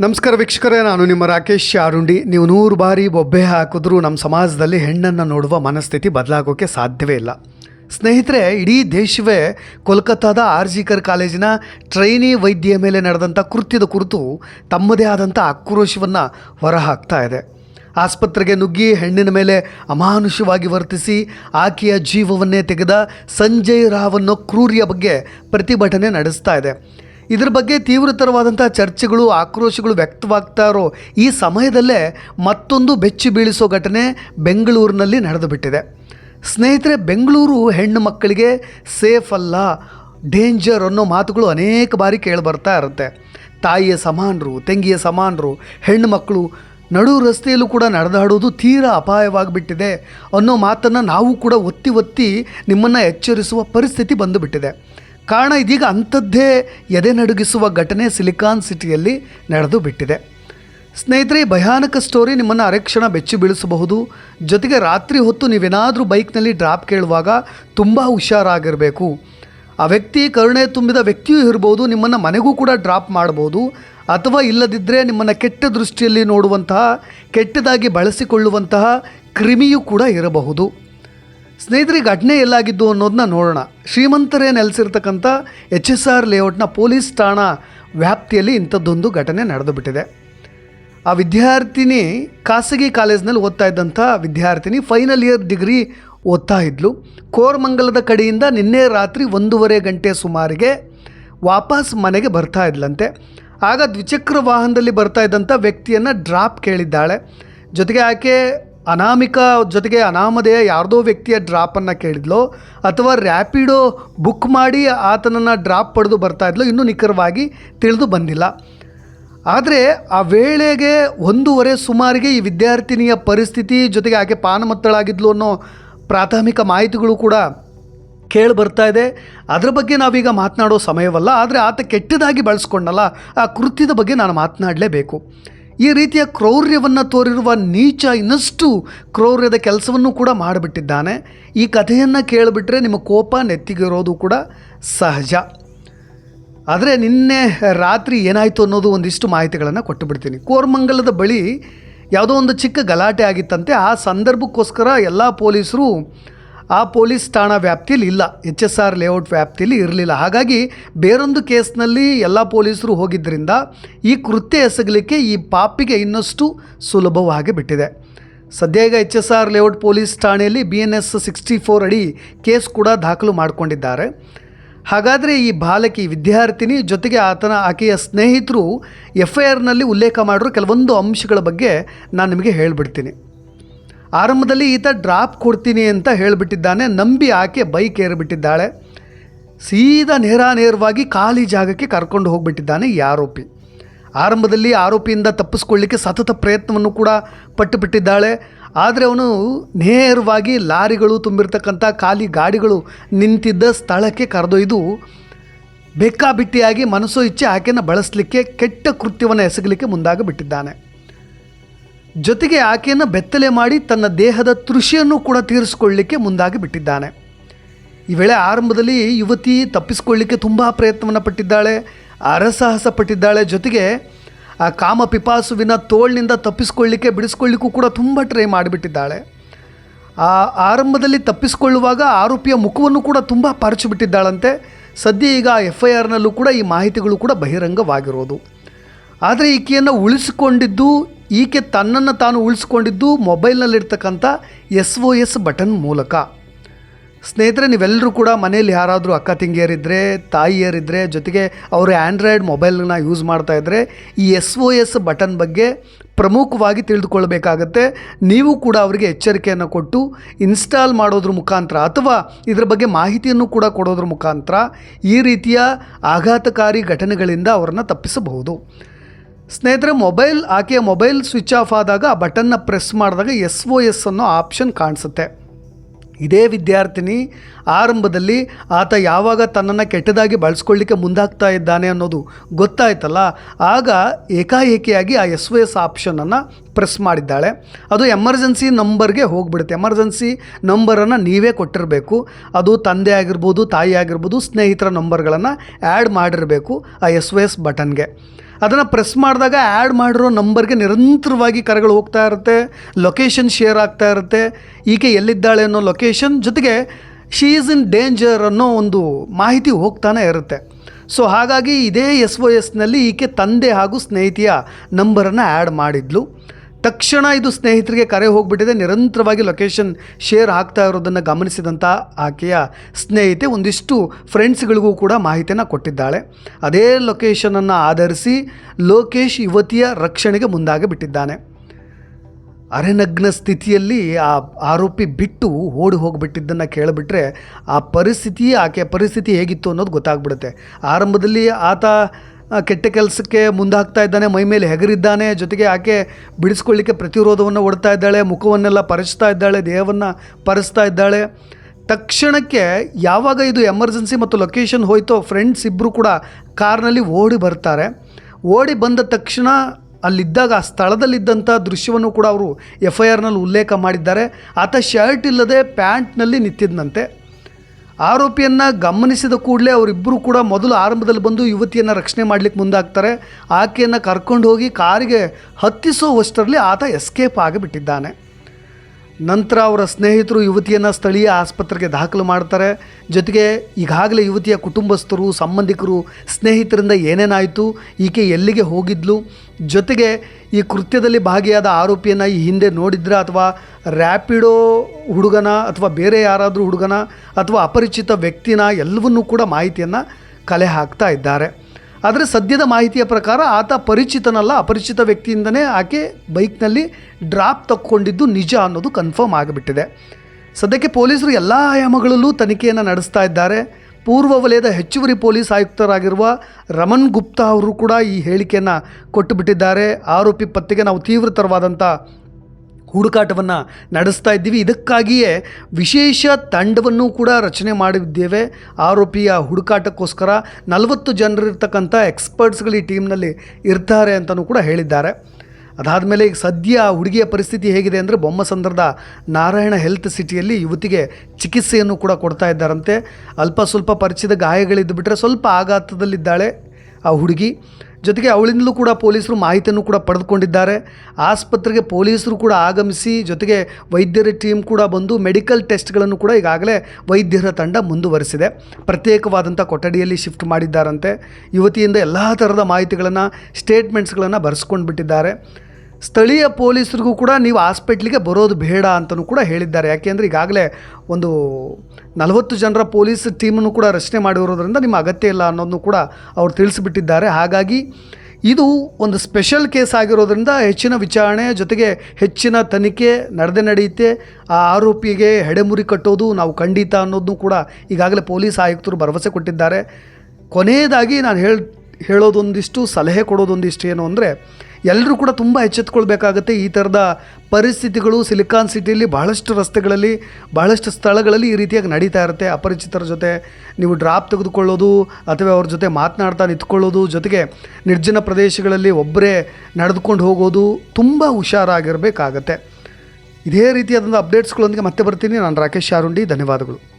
ನಮಸ್ಕಾರ ವೀಕ್ಷಕರೇ, ನಾನು ನಿಮ್ಮ ರಾಕೇಶ್ ಶಾರುಂಡಿ ನೀವು ನೂರು ಬಾರಿ ಬೊಬ್ಬೆ ಹಾಕಿದ್ರೂ ನಮ್ಮ ಸಮಾಜದಲ್ಲಿ ಹೆಣ್ಣನ್ನು ನೋಡುವ ಮನಸ್ಥಿತಿ ಬದಲಾಗೋಕ್ಕೆ ಸಾಧ್ಯವೇ ಇಲ್ಲ. ಸ್ನೇಹಿತರೆ, ಇಡೀ ದೇಶವೇ ಕೋಲ್ಕತ್ತಾದ ಆರ್ಜಿಕರ್ ಕಾಲೇಜಿನ ಟ್ರೈನಿ ವೈದ್ಯ ಮೇಲೆ ನಡೆದಂಥ ಕೃತ್ಯದ ಕುರಿತು ತಮ್ಮದೇ ಆದಂಥ ಆಕ್ರೋಶವನ್ನು ಹೊರಹಾಕ್ತಾ ಇದೆ. ಆಸ್ಪತ್ರೆಗೆ ನುಗ್ಗಿ ಹೆಣ್ಣಿನ ಮೇಲೆ ಅಮಾನುಷವಾಗಿ ವರ್ತಿಸಿ ಆಕೆಯ ಜೀವವನ್ನೇ ತೆಗೆದ ಸಂಜಯ್ ರಾವ್ ಅನ್ನೋ ಕ್ರೂರಿಯ ಬಗ್ಗೆ ಪ್ರತಿಭಟನೆ ನಡೆಸ್ತಾ ಇದೆ. ಇದ್ರ ಬಗ್ಗೆ ತೀವ್ರತರವಾದಂಥ ಚರ್ಚೆಗಳು, ಆಕ್ರೋಶಗಳು ವ್ಯಕ್ತವಾಗ್ತಾ ಇರೋ ಈ ಸಮಯದಲ್ಲೇ ಮತ್ತೊಂದು ಬೆಚ್ಚಿ ಬೀಳಿಸೋ ಘಟನೆ ಬೆಂಗಳೂರಿನಲ್ಲಿ ನಡೆದು ಬಿಟ್ಟಿದೆ ಸ್ನೇಹಿತರೆ, ಬೆಂಗಳೂರು ಹೆಣ್ಣು ಮಕ್ಕಳಿಗೆ ಸೇಫ್ ಅಲ್ಲ, ಡೇಂಜರ್ ಅನ್ನೋ ಮಾತುಗಳು ಅನೇಕ ಬಾರಿ ಕೇಳಿಬರ್ತಾ ಇರುತ್ತೆ. ತಾಯಿಯ ಸಮಾನರು, ತಂಗಿಯ ಸಮಾನರು, ಹೆಣ್ಣು ಮಕ್ಕಳು ನಡು ರಸ್ತೆಯಲ್ಲೂ ಕೂಡ ನಡೆದಾಡೋದು ತೀರಾ ಅಪಾಯವಾಗಿಬಿಟ್ಟಿದೆ ಅನ್ನೋ ಮಾತನ್ನು ನಾವು ಕೂಡ ಒತ್ತಿ ಒತ್ತಿ ನಿಮ್ಮನ್ನು ಎಚ್ಚರಿಸುವ ಪರಿಸ್ಥಿತಿ ಬಂದುಬಿಟ್ಟಿದೆ. ಕಾರಣ ಇದೀಗ ಅಂಥದ್ದೇ ಎದೆ ನಡುಗಿಸುವ ಘಟನೆ ಸಿಲಿಕಾನ್ ಸಿಟಿಯಲ್ಲಿ ನಡೆದು ಬಿಟ್ಟಿದೆ. ಸ್ನೇಹಿತರೆ ಭಯಾನಕ ಸ್ಟೋರಿ ನಿಮ್ಮನ್ನು ಅರೆಕ್ಷಣ ಬೆಚ್ಚಿ ಬೀಳಿಸಬಹುದು. ಜೊತೆಗೆ ರಾತ್ರಿ ಹೊತ್ತು ನೀವೇನಾದರೂ ಬೈಕ್ನಲ್ಲಿ ಡ್ರಾಪ್ ಕೇಳುವಾಗ ತುಂಬ ಹುಷಾರಾಗಿರಬೇಕು. ಆ ವ್ಯಕ್ತಿ, ಕರುಣೆ ತುಂಬಿದ ವ್ಯಕ್ತಿಯೂ ಇರ್ಬೋದು, ನಿಮ್ಮನ್ನು ಮನೆಗೂ ಕೂಡ ಡ್ರಾಪ್ ಮಾಡ್ಬೋದು. ಅಥವಾ ಇಲ್ಲದಿದ್ದರೆ ನಿಮ್ಮನ್ನು ಕೆಟ್ಟ ದೃಷ್ಟಿಯಲ್ಲಿ ನೋಡುವಂತಹ, ಕೆಟ್ಟದಾಗಿ ಬಳಸಿಕೊಳ್ಳುವಂತಹ ಕ್ರಿಮಿಯೂ ಕೂಡ ಇರಬಹುದು. ಸ್ನೇಹಿತರೆ, ಘಟನೆ ಎಲ್ಲಾಗಿದ್ದು ಅನ್ನೋದನ್ನ ನೋಡೋಣ. ಶ್ರೀಮಂತರೇ ನೆಲೆಸಿರ್ತಕ್ಕಂಥ ಎಚ್ ಎಸ್ ಆರ್ ಲೇಔಟ್ನ ಪೊಲೀಸ್ ಠಾಣಾ ವ್ಯಾಪ್ತಿಯಲ್ಲಿ ಇಂಥದ್ದೊಂದು ಘಟನೆ ನಡೆದು ಬಿಟ್ಟಿದೆ ಆ ವಿದ್ಯಾರ್ಥಿನಿ ಖಾಸಗಿ ಕಾಲೇಜ್ನಲ್ಲಿ ಓದ್ತಾ ಇದ್ದಂಥ ವಿದ್ಯಾರ್ಥಿನಿ ಫೈನಲ್ ಇಯರ್ ಡಿಗ್ರಿ ಓದ್ತಾ ಇದ್ಲು. ಕೋರಮಂಗಲದ ಕಡೆಯಿಂದ ನಿನ್ನೆ ರಾತ್ರಿ ಒಂದೂವರೆ ಗಂಟೆ ಸುಮಾರಿಗೆ ವಾಪಸ್ ಮನೆಗೆ ಬರ್ತಾ ಇದ್ಲಂತೆ. ಆಗ ದ್ವಿಚಕ್ರ ವಾಹನದಲ್ಲಿ ಬರ್ತಾ ಇದ್ದಂಥ ವ್ಯಕ್ತಿಯನ್ನು ಡ್ರಾಪ್ ಕೇಳಿದ್ದಾಳೆ. ಜೊತೆಗೆ ಆಕೆ ಅನಾಮಿಕ ಜೊತೆಗೆ ಅನಾಮಧೇಯ ಯಾರ್ದೋ ವ್ಯಕ್ತಿಯ ಡ್ರಾಪನ್ನು ಕೇಳಿದ್ಲೋ, ಅಥವಾ ರ್ಯಾಪಿಡೋ ಬುಕ್ ಮಾಡಿ ಆತನನ್ನು ಡ್ರಾಪ್ ಪಡೆದು ಬರ್ತಾ ಇದ್ಲು, ಇನ್ನೂ ನಿಖರವಾಗಿ ತಿಳಿದು ಬಂದಿಲ್ಲ. ಆದರೆ ಆ ವೇಳೆಗೆ ಒಂದೂವರೆ ಸುಮಾರಿಗೆ ಈ ವಿದ್ಯಾರ್ಥಿನಿಯ ಪರಿಸ್ಥಿತಿ ಜೊತೆಗೆ ಆಕೆ ಪಾನಮತ್ತಳಾಗಿದ್ಲು ಅನ್ನೋ ಪ್ರಾಥಮಿಕ ಮಾಹಿತಿಗಳು ಕೂಡ ಕೇಳಿ ಬರ್ತಾ ಇದೆ. ಅದರ ಬಗ್ಗೆ ನಾವೀಗ ಮಾತನಾಡೋ ಸಮಯವಲ್ಲ, ಆದರೆ ಆತ ಕೆಟ್ಟದಾಗಿ ಬಳಸ್ಕೊಂಡಲ್ಲ. ಆ ಕೃತ್ಯದ ಬಗ್ಗೆ ನಾನು ಮಾತನಾಡಲೇಬೇಕು. ಈ ರೀತಿಯ ಕ್ರೌರ್ಯವನ್ನು ತೋರಿರುವ ನೀಚ ಇನ್ನಷ್ಟು ಕ್ರೌರ್ಯದ ಕೆಲಸವನ್ನು ಕೂಡ ಮಾಡಿಬಿಟ್ಟಿದ್ದಾನೆ. ಈ ಕಥೆಯನ್ನು ಕೇಳಿಬಿಟ್ರೆ ನಿಮ್ಮ ಕೋಪ ನೆತ್ತಿಗಿರೋದು ಕೂಡ ಸಹಜ. ಆದರೆ ನಿನ್ನೆ ರಾತ್ರಿ ಏನಾಯಿತು ಅನ್ನೋದು ಒಂದಿಷ್ಟು ಮಾಹಿತಿಗಳನ್ನು ಕೊಟ್ಟು ಬಿಡ್ತೀನಿ ಕೋರಮಂಗಲದ ಬಳಿ ಯಾವುದೋ ಒಂದು ಚಿಕ್ಕ ಗಲಾಟೆ ಆಗಿತ್ತಂತೆ. ಆ ಸಂದರ್ಭಕ್ಕೋಸ್ಕರ ಎಲ್ಲ ಪೊಲೀಸರು ಆ ಪೊಲೀಸ್ ಠಾಣಾ ವ್ಯಾಪ್ತಿಯಲ್ಲಿ ಇಲ್ಲ. ಎಚ್ ಎಸ್ ಆರ್ ಲೇಔಟ್ ವ್ಯಾಪ್ತಿಯಲ್ಲಿ ಇರಲಿಲ್ಲ. ಹಾಗಾಗಿ ಬೇರೊಂದು ಕೇಸ್ನಲ್ಲಿ ಎಲ್ಲ ಪೊಲೀಸರು ಹೋಗಿದ್ದರಿಂದ ಈ ಕೃತ್ಯ ಎಸಗಲಿಕ್ಕೆ ಈ ಪಾಪಿಗೆ ಇನ್ನಷ್ಟು ಸುಲಭವಾಗಿ ಬಿಟ್ಟಿದೆ. ಸದ್ಯ ಈಗ H S R layout police ಠಾಣೆಯಲ್ಲಿ B N S sixty four ಅಡಿ ಕೇಸ್ ಕೂಡ ದಾಖಲು ಮಾಡಿಕೊಂಡಿದ್ದಾರೆ. ಹಾಗಾದರೆ ಈ ಬಾಲಕಿ ವಿದ್ಯಾರ್ಥಿನಿ ಜೊತೆಗೆ ಆತನ ಆಕೆಯ ಸ್ನೇಹಿತರು ಎಫ್ ಐ ಆರ್ನಲ್ಲಿ ಉಲ್ಲೇಖ ಮಾಡಿರೋ ಕೆಲವೊಂದು ಅಂಶಗಳ ಬಗ್ಗೆ ನಾನು ನಿಮಗೆ ಹೇಳಿಬಿಡ್ತೀನಿ. ಆರಂಭದಲ್ಲಿ ಈತ ಡ್ರಾಪ್ ಕೊಡ್ತೀನಿ ಅಂತ ಹೇಳಿಬಿಟ್ಟಿದ್ದಾನೆ, ನಂಬಿ ಆಕೆ ಬೈಕ್ ಏರಿಬಿಟ್ಟಿದ್ದಾಳೆ. ಸೀದಾ ನೇರ ನೇರವಾಗಿ ಖಾಲಿ ಜಾಗಕ್ಕೆ ಕರ್ಕೊಂಡು ಹೋಗಿಬಿಟ್ಟಿದ್ದಾನೆ ಈ ಆರೋಪಿ ಆರಂಭದಲ್ಲಿ ಆರೋಪಿಯಿಂದ ತಪ್ಪಿಸ್ಕೊಳ್ಳಿಕ್ಕೆ ಸತತ ಪ್ರಯತ್ನವನ್ನು ಕೂಡ ಪಟ್ಟು ಬಿಟ್ಟಿದ್ದಾಳೆ ಆದರೆ ಅವನು ನೇರವಾಗಿ ಲಾರಿಗಳು ತುಂಬಿರ್ತಕ್ಕಂಥ ಖಾಲಿ ಗಾಡಿಗಳು ನಿಂತಿದ್ದ ಸ್ಥಳಕ್ಕೆ ಕರೆದೊಯ್ದು ಬೇಕಾಬಿಟ್ಟಿಯಾಗಿ ಮನಸ್ಸು ಇಚ್ಛೆ ಆಕೆಯನ್ನು ಬಳಸಲಿಕ್ಕೆ ಕೆಟ್ಟ ಕೃತ್ಯವನ್ನು ಎಸಗಲಿಕ್ಕೆ ಮುಂದಾಗ ಬಿಟ್ಟಿದ್ದಾನೆ ಜೊತೆಗೆ ಆಕೆಯನ್ನು ಬೆತ್ತಲೆ ಮಾಡಿ ತನ್ನ ದೇಹದ ತೃಷಿಯನ್ನು ಕೂಡ ತೀರಿಸಿಕೊಳ್ಳಲಿಕ್ಕೆ ಮುಂದಾಗಿ ಬಿಟ್ಟಿದ್ದಾನೆ. ಈ ವೇಳೆ ಆರಂಭದಲ್ಲಿ ಯುವತಿ ತಪ್ಪಿಸಿಕೊಳ್ಳಿಕ್ಕೆ ತುಂಬ ಪ್ರಯತ್ನವನ್ನು ಪಟ್ಟಿದ್ದಾಳೆ ಅರಸಾಹಸ ಪಟ್ಟಿದ್ದಾಳೆ ಜೊತೆಗೆ ಆ ಕಾಮ ಪಿಪಾಸುವಿನ ತೋಳಿನಿಂದ ತಪ್ಪಿಸ್ಕೊಳ್ಳಿಕ್ಕೆ ಬಿಡಿಸ್ಕೊಳ್ಳಿಕ್ಕೂ ಕೂಡ ತುಂಬ ಟ್ರೈ ಮಾಡಿಬಿಟ್ಟಿದ್ದಾಳೆ. ಆ ಆರಂಭದಲ್ಲಿ ತಪ್ಪಿಸಿಕೊಳ್ಳುವಾಗ ಆರೋಪಿಯ ಮುಖವನ್ನು ಕೂಡ ತುಂಬ ಪರಚಿಬಿಟ್ಟಿದ್ದಾಳಂತೆ ಸದ್ಯ ಈಗ ಎಫ್ ಐ ಆರ್ನಲ್ಲೂ ಕೂಡ ಈ ಮಾಹಿತಿಗಳು ಕೂಡ ಬಹಿರಂಗವಾಗಿರೋದು. ಆದರೆ ಈಕೆಯನ್ನು ಉಳಿಸಿಕೊಂಡಿದ್ದು ಈಕೆ ತನ್ನನ್ನು ತಾನು ಉಳಿಸ್ಕೊಂಡಿದ್ದು ಮೊಬೈಲ್ನಲ್ಲಿರ್ತಕ್ಕಂಥ ಎಸ್ ಒ ಎಸ್ ಬಟನ್ ಮೂಲಕ. ಸ್ನೇಹಿತರೆ ನೀವೆಲ್ಲರೂ ಕೂಡ ಮನೆಯಲ್ಲಿ ಯಾರಾದರೂ ಅಕ್ಕ ತಂಗಿಯರಿದ್ದರೆ ತಾಯಿಯರಿದ್ದರೆ ಜೊತೆಗೆ ಅವರು ಆ್ಯಂಡ್ರಾಯ್ಡ್ ಮೊಬೈಲ್ನ ಯೂಸ್ ಮಾಡ್ತಾ ಇದ್ದರೆ ಈ ಎಸ್ ಒ ಎಸ್ ಬಟನ್ ಬಗ್ಗೆ ಪ್ರಮುಖವಾಗಿ ತಿಳಿದುಕೊಳ್ಬೇಕಾಗತ್ತೆ ನೀವು ಕೂಡ ಅವರಿಗೆ ಎಚ್ಚರಿಕೆಯನ್ನು ಕೊಟ್ಟು, ಇನ್ಸ್ಟಾಲ್ ಮಾಡೋದ್ರ ಮುಖಾಂತರ ಅಥವಾ ಇದರ ಬಗ್ಗೆ ಮಾಹಿತಿಯನ್ನು ಕೂಡ ಕೊಡೋದ್ರ ಮುಖಾಂತರ ಈ ರೀತಿಯ ಆಘಾತಕಾರಿ ಘಟನೆಗಳಿಂದ ಅವರನ್ನು ತಪ್ಪಿಸಬಹುದು. ಸ್ನೇಹಿತರೆ, ಮೊಬೈಲ್, ಆಕೆಯ ಮೊಬೈಲ್ ಸ್ವಿಚ್ ಆಫ್ ಆದಾಗ ಆ ಬಟನ್ನ ಪ್ರೆಸ್ ಮಾಡಿದಾಗ ಎಸ್ ಒ ಎಸ್ ಅನ್ನೋ ಆಪ್ಷನ್ ಕಾಣಿಸುತ್ತೆ. ಇದೇ ವಿದ್ಯಾರ್ಥಿನಿ ಆರಂಭದಲ್ಲಿ ಆತ ಯಾವಾಗ ತನ್ನನ್ನು ಕೆಟ್ಟದಾಗಿ ಬಳಸ್ಕೊಳ್ಳಿಕ್ಕೆ ಮುಂದಾಗ್ತಾ ಇದ್ದಾನೆ ಅನ್ನೋದು ಗೊತ್ತಾಯ್ತಲ್ಲ, ಆಗ ಏಕಾಏಕಿಯಾಗಿ ಆ ಎಸ್ ಒ ಎಸ್ ಆಪ್ಷನನ್ನು ಪ್ರೆಸ್ ಮಾಡಿದ್ದಾಳೆ. ಅದು ಎಮರ್ಜೆನ್ಸಿ ನಂಬರ್ಗೆ ಹೋಗ್ಬಿಡುತ್ತೆ. ಎಮರ್ಜೆನ್ಸಿ ನಂಬರನ್ನು ನೀವೇ ಕೊಟ್ಟಿರಬೇಕು. ಅದು ತಂದೆ ಆಗಿರ್ಬೋದು, ತಾಯಿ ಆಗಿರ್ಬೋದು, ಸ್ನೇಹಿತರ ನಂಬರ್ಗಳನ್ನು ಆ್ಯಡ್ ಮಾಡಿರಬೇಕು ಆ ಎಸ್ ಒ ಎಸ್ ಬಟನ್ಗೆ. ಅದನ್ನು ಪ್ರೆಸ್ ಮಾಡಿದಾಗ ಆ್ಯಡ್ ಮಾಡಿರೋ ನಂಬರ್ಗೆ ನಿರಂತರವಾಗಿ ಕರೆಗಳು ಹೋಗ್ತಾ ಇರುತ್ತೆ ಲೊಕೇಶನ್ ಶೇರ್ ಆಗ್ತಾ ಇರುತ್ತೆ. ಈಕೆ ಎಲ್ಲಿದ್ದಾಳೆ ಅನ್ನೋ ಲೊಕೇಶನ್ ಜೊತೆಗೆ ಶೀ ಈಸ್ ಇನ್ ಡೇಂಜರ್ ಅನ್ನೋ ಒಂದು ಮಾಹಿತಿ ಹೋಗ್ತಾನೆ ಇರುತ್ತೆ. ಸೊ ಹಾಗಾಗಿ ಇದೇ ಎಸ್ ಒ ಎಸ್ನಲ್ಲಿ ಈಕೆ ತಂದೆ ಹಾಗೂ ಸ್ನೇಹಿತೆಯ ನಂಬರನ್ನು ಆ್ಯಡ್ ಮಾಡಿದ್ಲು. ತಕ್ಷಣ ಇದು ಸ್ನೇಹಿತರಿಗೆ ಕರೆ ಹೋಗಿಬಿಟ್ಟಿದೆ. ನಿರಂತರವಾಗಿ ಲೊಕೇಶನ್ ಶೇರ್ ಆಗ್ತಾ ಇರೋದನ್ನು ಗಮನಿಸಿದಂಥ ಆಕೆಯ ಸ್ನೇಹಿತೆ ಒಂದಿಷ್ಟು ಫ್ರೆಂಡ್ಸ್ಗಳಿಗೂ ಕೂಡ ಮಾಹಿತಿಯನ್ನು ಕೊಟ್ಟಿದ್ದಾಳೆ. ಅದೇ ಲೊಕೇಶನನ್ನು ಆಧರಿಸಿ ಲೋಕೇಶ್ ಯುವತಿಯ ರಕ್ಷಣೆಗೆ ಮುಂದಾಗಿ ಬಿಟ್ಟಿದ್ದಾನೆ. ಅರೆನಗ್ನ ಸ್ಥಿತಿಯಲ್ಲಿ ಆ ಆರೋಪಿ ಬಿಟ್ಟು ಓಡಿ ಹೋಗಿಬಿಟ್ಟಿದ್ದನ್ನು ಕೇಳಿಬಿಟ್ರೆ ಆ ಪರಿಸ್ಥಿತಿ, ಆಕೆಯ ಪರಿಸ್ಥಿತಿ ಹೇಗಿತ್ತು ಅನ್ನೋದು ಗೊತ್ತಾಗ್ಬಿಡುತ್ತೆ. ಆರಂಭದಲ್ಲಿ ಆತ ಕೆಟ್ಟ ಕೆಲಸಕ್ಕೆ ಮುಂದಾಗ್ತಾ ಇದ್ದಾನೆ, ಮೈ ಮೇಲೆ ಹೆಗರಿದ್ದಾನೆ. ಜೊತೆಗೆ ಆಕೆ ಬಿಡಿಸ್ಕೊಳ್ಳಿಕ್ಕೆ ಪ್ರತಿರೋಧವನ್ನು ಒಡ್ತಾ ಇದ್ದಾಳೆ, ಮುಖವನ್ನೆಲ್ಲ ಪರಿಸ್ತಾ ಇದ್ದಾಳೆ, ದೇಹವನ್ನು ಪರಿಸ್ತಾ ಇದ್ದಾಳೆ. ತಕ್ಷಣಕ್ಕೆ ಯಾವಾಗ ಇದು ಎಮರ್ಜೆನ್ಸಿ ಮತ್ತು ಲೊಕೇಶನ್ ಹೋಯ್ತೋ, ಫ್ರೆಂಡ್ಸ್ ಇಬ್ಬರು ಕೂಡ ಕಾರ್ನಲ್ಲಿ ಓಡಿ ಬರ್ತಾರೆ. ಓಡಿ ಬಂದ ತಕ್ಷಣ ಅಲ್ಲಿದ್ದಾಗ ಆ ಸ್ಥಳದಲ್ಲಿದ್ದಂಥ ದೃಶ್ಯವನ್ನು ಕೂಡ ಅವರು ಎಫ್ ಐ ಆರ್ನಲ್ಲಿ ಉಲ್ಲೇಖ ಮಾಡಿದ್ದಾರೆ. ಆತ ಶರ್ಟ್ ಇಲ್ಲದೆ ಪ್ಯಾಂಟ್ನಲ್ಲಿ ನಿಂತಿದ್ದಂತೆ ಆರೋಪಿಯನ್ನು ಗಮನಿಸಿದ ಕೂಡಲೇ ಅವರಿಬ್ಬರು ಕೂಡ ಮೊದಲು ಆರಂಭದಲ್ಲಿ ಬಂದು ಯುವತಿಯನ್ನು ರಕ್ಷಣೆ ಮಾಡಲಿಕ್ಕೆ ಮುಂದಾಗ್ತಾರೆ. ಆಕೆಯನ್ನು ಕರ್ಕೊಂಡು ಹೋಗಿ ಕಾರಿಗೆ ಹತ್ತಿಸುವಷ್ಟರಲ್ಲಿ ಆತ ಎಸ್ಕೇಪ್ ಆಗಿಬಿಟ್ಟಿದ್ದಾನೆ. ನಂತರ ಅವರ ಸ್ನೇಹಿತರು ಯುವತಿಯನ್ನು ಸ್ಥಳೀಯ ಆಸ್ಪತ್ರೆಗೆ ದಾಖಲು ಮಾಡ್ತಾರೆ. ಜೊತೆಗೆ ಈಗಾಗಲೇ ಯುವತಿಯ ಕುಟುಂಬಸ್ಥರು, ಸಂಬಂಧಿಕರು, ಸ್ನೇಹಿತರಿಂದ ಏನೇನಾಯಿತು, ಈಕೆ ಎಲ್ಲಿಗೆ ಹೋಗಿದ್ಲು, ಜೊತೆಗೆ ಈ ಕೃತ್ಯದಲ್ಲಿ ಭಾಗಿಯಾದ ಆರೋಪಿಯನ್ನು ಈ ಹಿಂದೆ ನೋಡಿದ್ರ ಅಥವಾ ರ್ಯಾಪಿಡೋ ಹುಡುಗನ ಅಥವಾ ಬೇರೆ ಯಾರಾದರೂ ಹುಡುಗನ ಅಥವಾ ಅಪರಿಚಿತ ವ್ಯಕ್ತಿನ ಎಲ್ಲವನ್ನೂ ಕೂಡ ಮಾಹಿತಿಯನ್ನು ಕಲೆ ಹಾಕ್ತಾ ಇದ್ದಾರೆ. ಆದರೆ ಸದ್ಯದ ಮಾಹಿತಿಯ ಪ್ರಕಾರ ಆತ ಪರಿಚಿತನಲ್ಲ, ಅಪರಿಚಿತ ವ್ಯಕ್ತಿಯಿಂದನೇ ಆಕೆ ಬೈಕ್ನಲ್ಲಿ ಡ್ರಾಪ್ ತಕ್ಕೊಂಡಿದ್ದು ನಿಜ ಅನ್ನೋದು ಕನ್ಫರ್ಮ್ ಆಗಿಬಿಟ್ಟಿದೆ. ಸದ್ಯಕ್ಕೆ ಪೊಲೀಸರು ಎಲ್ಲ ಆಯಾಮಗಳಲ್ಲೂ ತನಿಖೆಯನ್ನು ನಡೆಸ್ತಾ ಇದ್ದಾರೆ. ಪೂರ್ವ ವಲಯದ ಹೆಚ್ಚುವರಿ ಪೊಲೀಸ್ ಆಯುಕ್ತರಾಗಿರುವ ರಮನ್ ಗುಪ್ತಾ ಅವರು ಕೂಡ ಈ ಹೇಳಿಕೆಯನ್ನು ಕೊಟ್ಟುಬಿಟ್ಟಿದ್ದಾರೆ. ಆರೋಪಿ ಪತ್ತೆಗೆ ನಾವು ತೀವ್ರತರವಾದಂಥ ಹುಡುಕಾಟವನ್ನು ನಡೆಸ್ತಾ ಇದ್ದೀವಿ. ಇದಕ್ಕಾಗಿಯೇ ವಿಶೇಷ ತಂಡವನ್ನು ಕೂಡ ರಚನೆ ಮಾಡಿದ್ದೇವೆ. ಆರೋಪಿಯ ಹುಡುಕಾಟಕ್ಕೋಸ್ಕರ ನಲವತ್ತು ಜನರಿರ್ತಕ್ಕಂಥ ಎಕ್ಸ್ಪರ್ಟ್ಸ್ಗಳು ಈ ಟೀಮ್ನಲ್ಲಿ ಇರ್ತಾರೆ ಅಂತಲೂ ಕೂಡ ಹೇಳಿದ್ದಾರೆ. ಅದಾದಮೇಲೆ ಈಗ ಸದ್ಯ ಹುಡುಗಿಯ ಪರಿಸ್ಥಿತಿ ಹೇಗಿದೆ ಅಂದರೆ ಬೊಮ್ಮಸಂದ್ರದ ನಾರಾಯಣ ಹೆಲ್ತ್ ಸಿಟಿಯಲ್ಲಿ ಯುವತಿಗೆ ಚಿಕಿತ್ಸೆಯನ್ನು ಕೂಡ ಕೊಡ್ತಾ ಇದ್ದಾರಂತೆ. ಅಲ್ಪ ಸ್ವಲ್ಪ ಪರಿಚಿತ ಗಾಯಗಳಿದ್ದು ಬಿಟ್ಟರೆ ಸ್ವಲ್ಪ ಆಘಾತದಲ್ಲಿದ್ದಾಳೆ ಆ ಹುಡುಗಿ. ಜೊತೆಗೆ ಅವಳಿಂದಲೂ ಕೂಡ ಪೊಲೀಸರು ಮಾಹಿತಿಯನ್ನು ಕೂಡ ಪಡೆದುಕೊಂಡಿದ್ದಾರೆ. ಆಸ್ಪತ್ರೆಗೆ ಪೊಲೀಸರು ಕೂಡ ಆಗಮಿಸಿ, ಜೊತೆಗೆ ವೈದ್ಯರ ಟೀಮ್ ಕೂಡ ಬಂದು ಮೆಡಿಕಲ್ ಟೆಸ್ಟ್ಗಳನ್ನು ಕೂಡ ಈಗಾಗಲೇ ವೈದ್ಯರ ತಂಡ ಮುಂದುವರೆಸಿದೆ. ಪ್ರತ್ಯೇಕವಾದಂಥ ಕೊಠಡಿಯಲ್ಲಿ ಶಿಫ್ಟ್ ಮಾಡಿದ್ದಾರಂತೆ. ಯುವತಿಯಿಂದ ಎಲ್ಲ ಥರದ ಮಾಹಿತಿಗಳನ್ನು ಸ್ಟೇಟ್ಮೆಂಟ್ಸ್ಗಳನ್ನು ಬರೆಸ್ಕೊಂಡು ಬಿಟ್ಟಿದ್ದಾರೆ ಸ್ಥಳೀಯ ಪೊಲೀಸರಿಗೂ ಕೂಡ ನೀವು ಹಾಸ್ಪಿಟ್ಲಿಗೆ ಬರೋದು ಬೇಡ ಅಂತಲೂ ಕೂಡ ಹೇಳಿದ್ದಾರೆ. ಯಾಕೆಂದರೆ ಈಗಾಗಲೇ ಒಂದು ನಲವತ್ತು ಜನರ ಪೊಲೀಸ್ ಟೀಮನ್ನು ಕೂಡ ರಚನೆ ಮಾಡಿರೋದ್ರಿಂದ ನಿಮ್ಮ ಅಗತ್ಯ ಇಲ್ಲ ಅನ್ನೋದನ್ನು ಕೂಡ ಅವರು ತಿಳಿಸಿಬಿಟ್ಟಿದ್ದಾರೆ. ಹಾಗಾಗಿ ಇದು ಒಂದು ಸ್ಪೆಷಲ್ ಕೇಸ್ ಆಗಿರೋದ್ರಿಂದ ಹೆಚ್ಚಿನ ವಿಚಾರಣೆ ಜೊತೆಗೆ ಹೆಚ್ಚಿನ ತನಿಖೆ ನಡೆದೇ ನಡೆಯುತ್ತೆ. ಆ ಆರೋಪಿಗೆ ಹೆಡೆಮುರಿ ಕಟ್ಟೋದು ನಾವು ಖಂಡಿತ ಅನ್ನೋದನ್ನು ಕೂಡ ಈಗಾಗಲೇ ಪೊಲೀಸ್ ಆಯುಕ್ತರು ಭರವಸೆ ಕೊಟ್ಟಿದ್ದಾರೆ. ಕೊನೆಯದಾಗಿ ನಾನು ಹೇಳಿ, ಹೇಳೋದೊಂದಿಷ್ಟು, ಸಲಹೆ ಕೊಡೋದೊಂದಿಷ್ಟು ಏನು ಅಂದರೆ ಎಲ್ಲರೂ ಕೂಡ ತುಂಬ ಎಚ್ಚೆತ್ಕೊಳ್ಬೇಕಾಗತ್ತೆ ಈ ಥರದ ಪರಿಸ್ಥಿತಿಗಳು ಸಿಲಿಕಾನ್ ಸಿಟಿಯಲ್ಲಿ ಬಹಳಷ್ಟು ರಸ್ತೆಗಳಲ್ಲಿ, ಬಹಳಷ್ಟು ಸ್ಥಳಗಳಲ್ಲಿ ಈ ರೀತಿಯಾಗಿ ನಡೀತಾ ಇರುತ್ತೆ. ಅಪರಿಚಿತರ ಜೊತೆ ನೀವು ಡ್ರಾಪ್ ತೆಗೆದುಕೊಳ್ಳೋದು ಅಥವಾ ಅವ್ರ ಜೊತೆ ಮಾತನಾಡ್ತಾ ನಿಂತ್ಕೊಳ್ಳೋದು, ಜೊತೆಗೆ ನಿರ್ಜನ ಪ್ರದೇಶಗಳಲ್ಲಿ ಒಬ್ಬರೇ ನಡೆದುಕೊಂಡು ಹೋಗೋದು ತುಂಬ ಹುಷಾರಾಗಿರಬೇಕಾಗತ್ತೆ. ಇದೇ ರೀತಿಯಾದಂಥ ಅಪ್ಡೇಟ್ಸ್ಗಳೊಂದಿಗೆ ಮತ್ತೆ ಬರ್ತೀನಿ. ನಾನು ರಾಕೇಶ್ ಶಾರುಂಡಿ. ಧನ್ಯವಾದಗಳು.